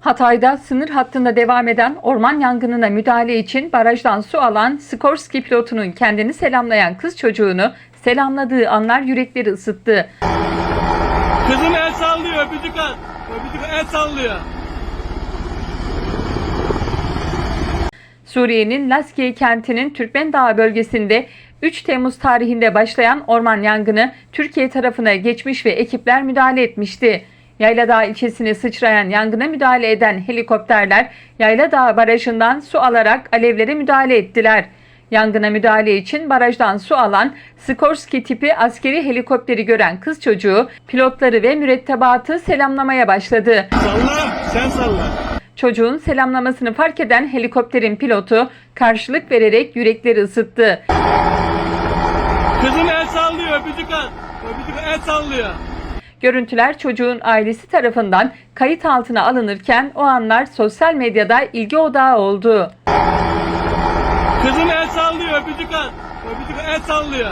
Hatay'da sınır hattında devam eden orman yangınına müdahale için barajdan su alan Skorsky pilotunun kendini selamlayan kız çocuğunu selamladığı anlar yürekleri ısıttı. Kızım el sallıyor, öpücük at. Öpücük el sallıyor. Suriye'nin Laskiye kentinin Türkmen Dağı bölgesinde 3 Temmuz tarihinde başlayan orman yangını Türkiye tarafına geçmiş ve ekipler müdahale etmişti. Yayladağ ilçesine sıçrayan yangına müdahale eden helikopterler Yayladağ barajından su alarak alevlere müdahale ettiler. Yangına müdahale için barajdan su alan Skorsky tipi askeri helikopteri gören kız çocuğu pilotları ve mürettebatı selamlamaya başladı. Salla, sen salla. Çocuğun selamlamasını fark eden helikopterin pilotu karşılık vererek yürekleri ısıttı. Kızım el sallıyor, öpücük at. Öpücük el sallıyor. Görüntüler çocuğun ailesi tarafından kayıt altına alınırken o anlar sosyal medyada ilgi odağı oldu. Kızım el sallıyor, öpücük at. Öpücük el sallıyor.